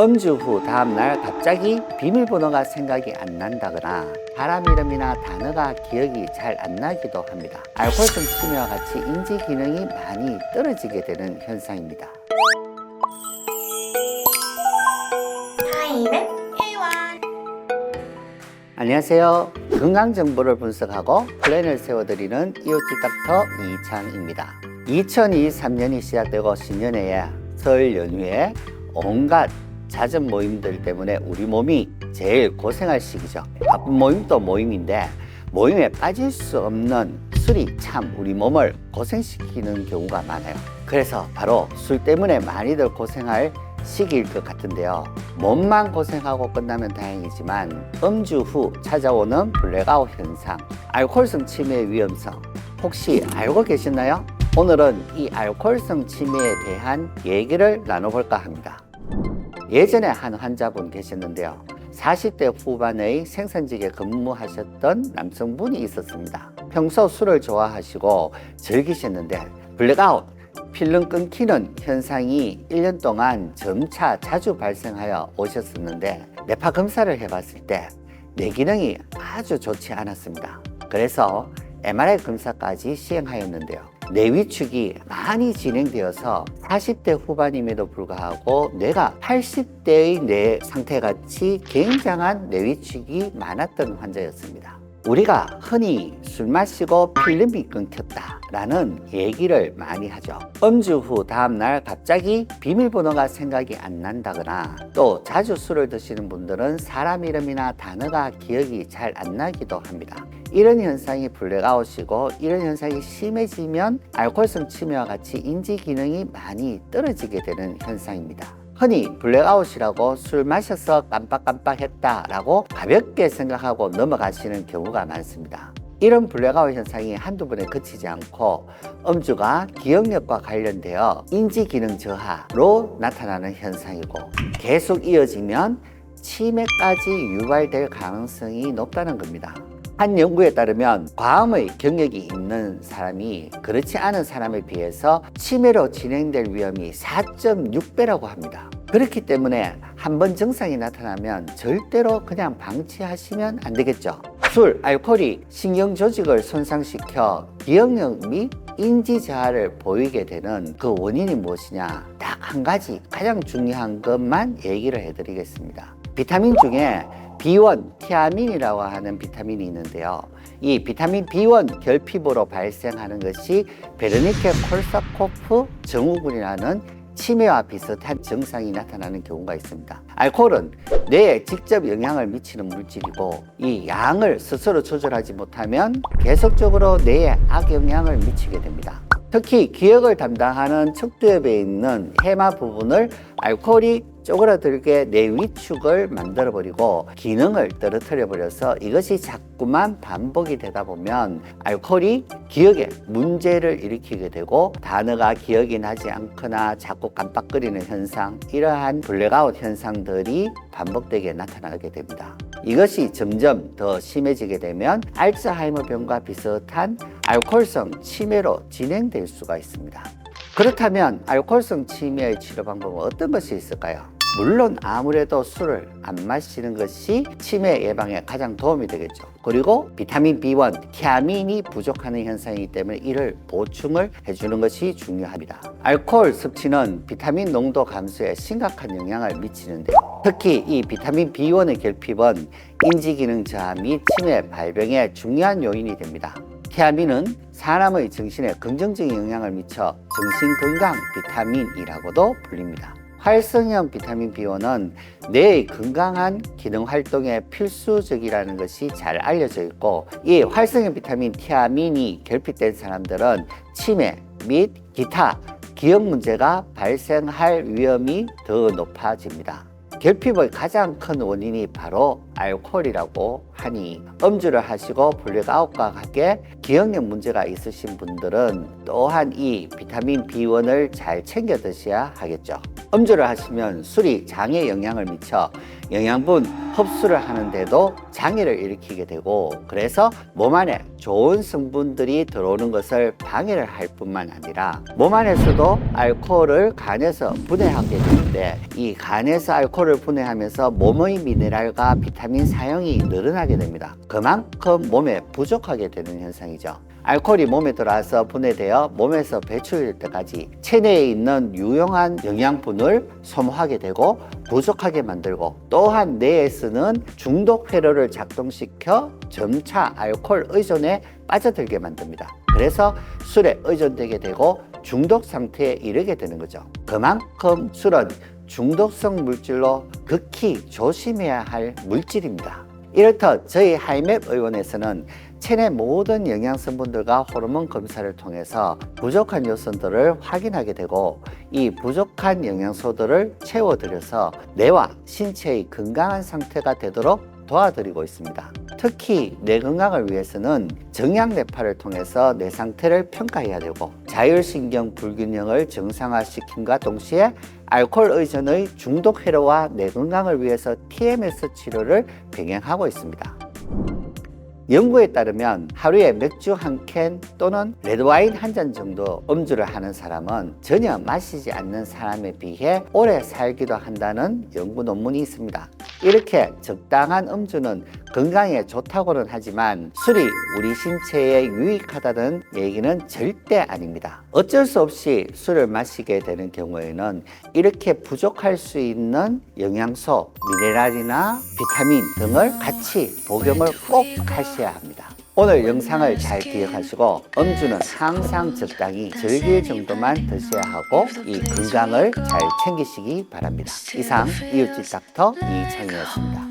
음주 후 다음날 갑자기 비밀번호가 생각이 안 난다거나 사람 이름이나 단어가 기억이 잘 안 나기도 합니다. 알코올성 치매와 같이 인지 기능이 많이 떨어지게 되는 현상입니다. 타임은 1원. 안녕하세요. 건강 정보를 분석하고 플랜을 세워드리는 이오티 닥터 이창입니다. 2023년이 시작되고 신년회에 설 연휴에 온갖 잦은 모임들 때문에 우리 몸이 제일 고생할 시기죠. 바쁜 모임도 모임인데 모임에 빠질 수 없는 술이 참 우리 몸을 고생시키는 경우가 많아요. 그래서 바로 술 때문에 많이들 고생할 시기일 것 같은데요. 몸만 고생하고 끝나면 다행이지만 음주 후 찾아오는 블랙아웃 현상, 알코올성 치매의 위험성 혹시 알고 계셨나요? 오늘은 이 알코올성 치매에 대한 얘기를 나눠볼까 합니다. 예전에 한 환자분 계셨는데요. 40대 후반의 생산직에 근무하셨던 남성분이 있었습니다. 평소 술을 좋아하시고 즐기셨는데 블랙아웃, 필름 끊기는 현상이 1년 동안 점차 자주 발생하여 오셨었는데 뇌파 검사를 해봤을 때 뇌 기능이 아주 좋지 않았습니다. 그래서 MRI 검사까지 시행하였는데요. 뇌 위축이 많이 진행되어서 40대 후반임에도 불구하고 뇌가 80대의 뇌 상태 같이 굉장한 뇌 위축이 많았던 환자였습니다. 우리가 흔히 술 마시고 필름이 끊겼다라는 얘기를 많이 하죠. 음주 후 다음날 갑자기 비밀번호가 생각이 안 난다거나 또 자주 술을 드시는 분들은 사람 이름이나 단어가 기억이 잘 안 나기도 합니다. 이런 현상이 블랙아웃이고 이런 현상이 심해지면 알코올성 치매와 같이 인지 기능이 많이 떨어지게 되는 현상입니다. 흔히 블랙아웃이라고 술 마셔서 깜빡깜빡했다라고 가볍게 생각하고 넘어가시는 경우가 많습니다. 이런 블랙아웃 현상이 한두 번에 그치지 않고 음주가 기억력과 관련되어 인지 기능 저하로 나타나는 현상이고 계속 이어지면 치매까지 유발될 가능성이 높다는 겁니다. 한 연구에 따르면 과음의 경력이 있는 사람이 그렇지 않은 사람에 비해서 치매로 진행될 위험이 4.6배라고 합니다. 그렇기 때문에 한 번 증상이 나타나면 절대로 그냥 방치하시면 안 되겠죠. 술, 알코올이 신경 조직을 손상시켜 기억력 및 인지 저하를 보이게 되는 그 원인이 무엇이냐? 딱 한 가지 가장 중요한 것만 얘기를 해드리겠습니다. 비타민 중에 B1 티아민이라고 하는 비타민이 있는데요. 이 비타민 B1 결핍으로 발생하는 것이 베르니케 콜사코프 증후군이라는 치매와 비슷한 증상이 나타나는 경우가 있습니다. 알코올은 뇌에 직접 영향을 미치는 물질이고 이 양을 스스로 조절하지 못하면 계속적으로 뇌에 악영향을 미치게 됩니다. 특히 기억을 담당하는 척두엽에 있는 해마 부분을 알코올이 쪼그라들게 뇌 위축을 만들어 버리고 기능을 떨어뜨려 버려서 이것이 자꾸만 반복이 되다 보면 알코올이 기억에 문제를 일으키게 되고 단어가 기억이 나지 않거나 자꾸 깜빡거리는 현상 이러한 블랙아웃 현상들이 반복되게 나타나게 됩니다. 이것이 점점 더 심해지게 되면 알츠하이머병과 비슷한 알코올성 치매로 진행될 수가 있습니다. 그렇다면 알코올성 치매의 치료 방법은 어떤 것이 있을까요? 물론 아무래도 술을 안 마시는 것이 치매 예방에 가장 도움이 되겠죠. 그리고 비타민 B1, 티아민이 부족하는 현상이기 때문에 이를 보충을 해주는 것이 중요합니다. 알코올 섭취는 비타민 농도 감소에 심각한 영향을 미치는데요. 특히 이 비타민 B1의 결핍은 인지 기능 저하 및 치매 발병의 중요한 요인이 됩니다. 티아민은 사람의 정신에 긍정적인 영향을 미쳐 정신 건강 비타민이라고도 불립니다. 활성형 비타민 B1은 뇌의 건강한 기능 활동에 필수적이라는 것이 잘 알려져 있고 이 활성형 비타민 티아민이 결핍된 사람들은 치매 및 기타 기억 문제가 발생할 위험이 더 높아집니다. 결핍의 가장 큰 원인이 바로 알코올이라고 하니 음주를 하시고 블랙아웃과 함께 기억력 문제가 있으신 분들은 또한 이 비타민 B1을 잘 챙겨 드셔야 하겠죠. 음주를 하시면 술이 장에 영향을 미쳐 영양분 흡수를 하는데도 장애를 일으키게 되고 그래서 몸 안에 좋은 성분들이 들어오는 것을 방해를 할 뿐만 아니라 몸 안에서도 알코올을 간에서 분해하게 되는데 이 간에서 알코올을 분해하면서 몸의 미네랄과 비타민 사용이 늘어나게 됩니다. 그만큼 몸에 부족하게 되는 현상이죠. 알코올이 몸에 들어와서 분해되어 몸에서 배출될 때까지 체내에 있는 유용한 영양분을 소모하게 되고 부족하게 만들고 또한 뇌에 쓰는 중독 회로를 작동시켜 점차 알코올 의존에 빠져들게 만듭니다. 그래서 술에 의존되게 되고 중독 상태에 이르게 되는 거죠. 그만큼 술은 중독성 물질로 극히 조심해야 할 물질입니다. 이렇듯 저희 하이맵 의원에서는 체내 모든 영양 성분들과 호르몬 검사를 통해서 부족한 요소들을 확인하게 되고 이 부족한 영양소들을 채워드려서 뇌와 신체의 건강한 상태가 되도록 도와드리고 있습니다. 특히 뇌 건강을 위해서는 정약 뇌파를 통해서 뇌 상태를 평가해야 되고 자율신경 불균형을 정상화시킴과 동시에 알코올 의존의 중독 회로와 뇌 건강을 위해서 TMS 치료를 병행하고 있습니다. 연구에 따르면 하루에 맥주 한 캔 또는 레드와인 한 잔 정도 음주를 하는 사람은 전혀 마시지 않는 사람에 비해 오래 살기도 한다는 연구 논문이 있습니다. 이렇게 적당한 음주는 건강에 좋다고는 하지만 술이 우리 신체에 유익하다는 얘기는 절대 아닙니다. 어쩔 수 없이 술을 마시게 되는 경우에는 이렇게 부족할 수 있는 영양소, 미네랄이나 비타민 등을 같이 복용을 꼭 하셔야 합니다. 오늘 영상을 잘 기억하시고 음주는 항상 적당히 즐길 정도만 드셔야 하고 이 건강을 잘 챙기시기 바랍니다. 이상 이웃집 닥터 이창이었습니다.